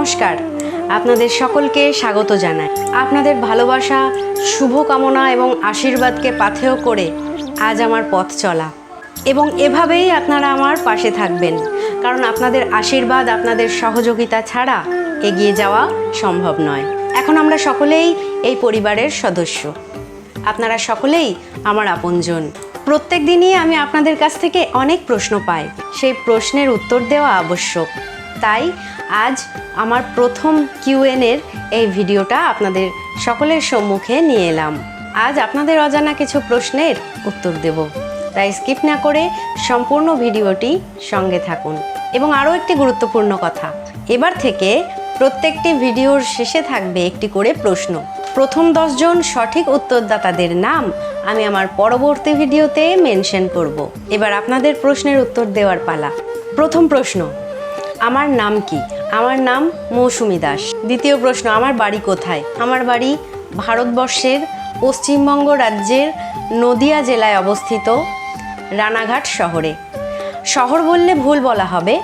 নমস্কার। আপনাদের সকলকে স্বাগত জানাই। আপনাদের ভালোবাসা, শুভকামনা এবং আশীর্বাদকে পাথেয় করে আজ আমার পথ চলা। এবং এভাবেই আপনারা আমার পাশে থাকবেন। কারণ আপনাদের আশীর্বাদ, আপনাদের সহযোগিতা ছাড়া এগিয়ে যাওয়া সম্ভব নয়। এখন আমরা সকলেই এই পরিবারের সদস্য। আপনারা সকলেই আমার আপনজন। প্রত্যেক দিনই আমি আপনাদের কাছ থেকে অনেক প্রশ্ন পাই। সেই প্রশ্নের উত্তর দেওয়া আবশ্যক। তাই আজ আমার প্রথম কিউএনের এই ভিডিওটা আপনাদের সকলের সম্মুখে নিয়ে এলাম। আজ আপনাদের অজানা কিছু প্রশ্নের উত্তর দেব। তাই স্কিপ না করে সম্পূর্ণ ভিডিওটি সঙ্গে থাকুন। এবং আরও একটি গুরুত্বপূর্ণ কথা, এবার থেকে প্রত্যেকটি ভিডিওর শেষে থাকবে একটি করে প্রশ্ন। প্রথম দশজন সঠিক উত্তরদাতাদের নাম আমি আমার পরবর্তী ভিডিওতে মেনশন করব। এবার আপনাদের প্রশ্নের উত্তর দেওয়ার পালা। প্রথম প্রশ্ন আমার নাম কি? আমার নাম মৌসুমি দাস। দ্বিতীয় প্রশ্ন, আমার বাড়ি কোথায়? আমার বাড়ি ভারতবর্ষের পশ্চিমবঙ্গ রাজ্যের নদিয়া জেলায় অবস্থিত রানাঘাট শহরে। শহর বললে ভুল বলা হবে,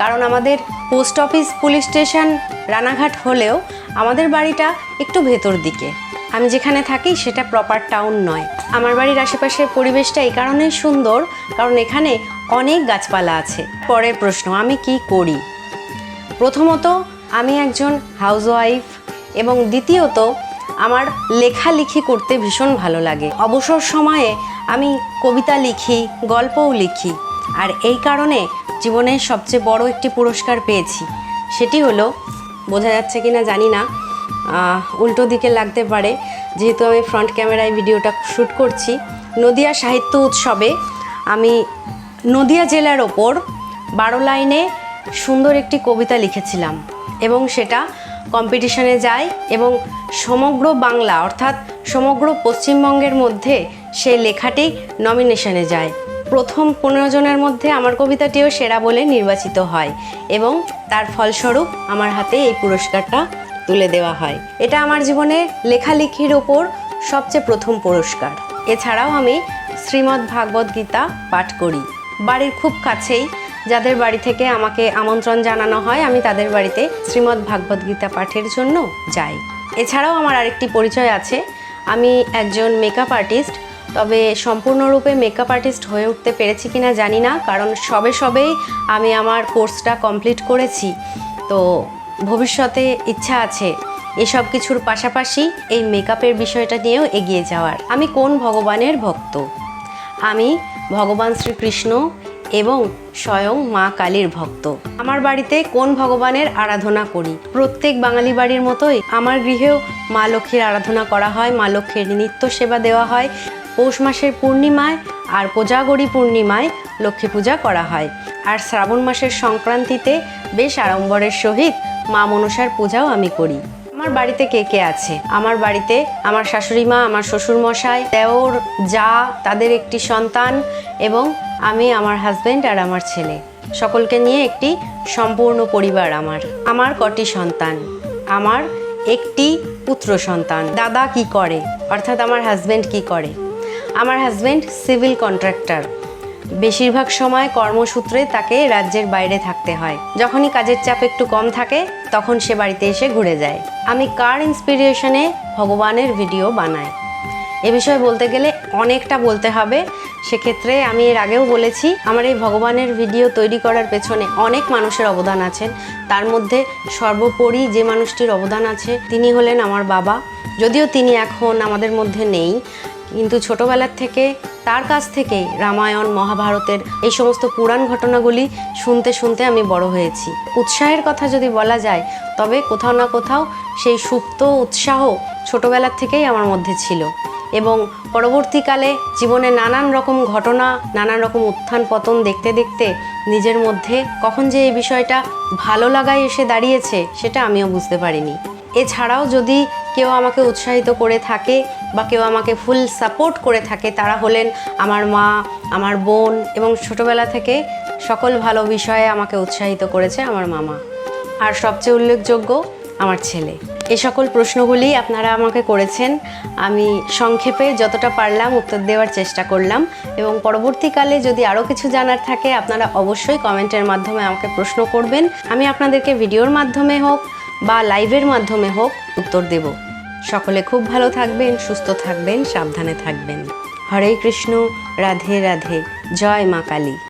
কারণ আমাদের post office, police station, Ranaghat হলেও আমাদের বাড়িটা একটু ভেতর দিকে। আমি যেখানে থাকি সেটা প্রপার টাউন নয়। আমার বাড়ির আশেপাশের পরিবেশটা এই কারণেই সুন্দর, কারণ এখানে অনেক গাছপালা আছে। পরের প্রশ্ন, আমি কি করি? প্রথমত, আমি একজন হাউসওয়াইফ এবং দ্বিতীয়ত, আমার লেখালেখি করতে ভীষণ ভালো লাগে। অবসর সময়ে আমি কবিতা লিখি, গল্পও লিখি, আর এই কারণে জীবনের সবচেয়ে বড় একটি পুরস্কার পেয়েছি। সেটি হলো, বোঝা যাচ্ছে কি না জানি না উল্টো দিকে লাগতে পারে, যেহেতু আমি ফ্রন্ট ক্যামেরায় ভিডিওটা শ্যুট করছি। নদিয়া সাহিত্য উৎসবে আমি নদিয়া জেলার ওপর বারো লাইনে সুন্দর একটি কবিতা লিখেছিলাম এবং সেটা কম্পিটিশনে যায় এবং সমগ্র বাংলা অর্থাৎ সমগ্র পশ্চিমবঙ্গের মধ্যে সেই লেখাটি নমিনেশনে যায়। প্রথম পনেরো জনের মধ্যে আমার কবিতাটিও সেরা বলে নির্বাচিত হয় এবং তার ফলস্বরূপ আমার হাতে এই পুরস্কারটা তুলে দেওয়া হয়। এটা আমার জীবনে লেখালেখির ওপর সবচেয়ে প্রথম পুরস্কার। এছাড়াও আমি শ্রীমদ্ ভাগবত গীতা পাঠ করি। বাড়ির খুব কাছেই যাদের বাড়ি থেকে আমাকে আমন্ত্রণ জানানো হয়, আমি তাদের বাড়িতে শ্রীমদ্ ভাগবত গীতা পাঠের জন্য যাই। এছাড়াও আমার আরেকটি পরিচয় আছে। আমি একজন মেকআপ আর্টিস্ট তবে সম্পূর্ণরূপে মেকআপ আর্টিস্ট হয়ে উঠতে পেরেছি কিনা জানি না, কারণ সবে সবেই আমি আমার কোর্সটা কমপ্লিট করেছি। তো ভবিষ্যতে ইচ্ছা আছে এসব কিছুর পাশাপাশি এই মেকআপের বিষয়টা নিয়েও এগিয়ে যাওয়ার। আমি কোন ভগবানের ভক্ত? আমি ভগবান শ্রীকৃষ্ণ এবং স্বয়ং মা কালীর ভক্ত। আমার বাড়িতে কোন ভগবানের আরাধনা করি? প্রত্যেক বাঙালি বাড়ির মতোই আমার গৃহেও মা লক্ষ্মীর আরাধনা করা হয়, মা লক্ষ্মীর নিত্য সেবা দেওয়া হয়। পৌষ মাসের পূর্ণিমায় আর কোজাগরী পূর্ণিমায় লক্ষ্মী পূজা করা হয়। আর শ্রাবণ মাসের সংক্রান্তিতে বেশ আড়ম্বরের সহিত মা মনসার পূজাও আমি করি। আমার বাড়িতে কে কে আছে? আমার বাড়িতে আমার শাশুড়ি মা, আমার শ্বশুর মশাই, দেওর, যা, তাদের একটি সন্তান এবং আমি, আমার হাজব্যান্ড আর আমার ছেলে। সকলকে নিয়ে একটি সম্পূর্ণ পরিবার আমার। আমার কটি সন্তান। আমার একটি পুত্র সন্তান। দাদা কি করে? অর্থাৎ আমার হাজব্যান্ড কি করে? আমার হাজব্যান্ড সিভিল কন্ট্রাক্টর বেশিরভাগ সময় কর্মসূত্রে তাকে রাজ্যের বাইরে থাকতে হয়। যখনই কাজের চাপ একটু কম থাকে, তখন সে বাড়িতে এসে ঘুরে যায়। আমি কার ইন্সপিরেশনে ভগবানের ভিডিও বানাই? এ বিষয়ে বলতে গেলে অনেকটা বলতে হবে। সেক্ষেত্রে আমি এর আগেও বলেছি, আমার এই ভগবানের ভিডিও তৈরি করার পেছনে অনেক মানুষের অবদান আছেন। তার মধ্যে সর্বোপরি যে মানুষটির অবদান আছে, তিনি হলেন আমার বাবা। যদিও তিনি এখন আমাদের মধ্যে নেই কিন্তু ছোটবেলার থেকে তার কাছ থেকেই রামায়ণ, মহাভারতের এই সমস্ত পুরাণ ঘটনাগুলি শুনতে শুনতে আমি বড় হয়েছি। উৎসাহের কথা যদি বলা যায়, তবে কোথাও না কোথাও সেই সুপ্ত উৎসাহ ছোটবেলার থেকেই আমার মধ্যে ছিল। এবং পরবর্তীকালে জীবনে নানান রকম ঘটনা, নানান রকম উত্থান পতন দেখতে দেখতে নিজের মধ্যে কখন যে এই বিষয়টা ভালো লাগায় এসে দাঁড়িয়েছে, সেটা আমিও বুঝতে পারিনি। এছাড়াও যদি কেউ আমাকে উৎসাহিত করে থাকে বা কেউ আমাকে ফুল সাপোর্ট করে থাকে, তারা হলেন আমার মা, আমার বোন এবং ছোটবেলা থেকে সকল ভালো বিষয়ে আমাকে উৎসাহিত করেছে আমার মামা। আর সবচেয়ে উল্লেখযোগ্য, আমার ছেলে। এ সকল প্রশ্নগুলি আপনারা আমাকে করেছেন। আমি সংক্ষেপে যতটা পারলাম উত্তর দেওয়ার চেষ্টা করলাম এবং পরবর্তীকালে যদি আরও কিছু জানার থাকে, আপনারা অবশ্যই কমেন্টের মাধ্যমে আমাকে প্রশ্ন করবেন। আমি আপনাদেরকে ভিডিওর মাধ্যমে হোক বা লাইভের মাধ্যমে হোক উত্তর দেব। সকলে খুব ভালো থাকবেন, সুস্থ থাকবেন, সাবধানে থাকবেন। হরে কৃষ্ণ, রাধে রাধে, জয় মা কালী।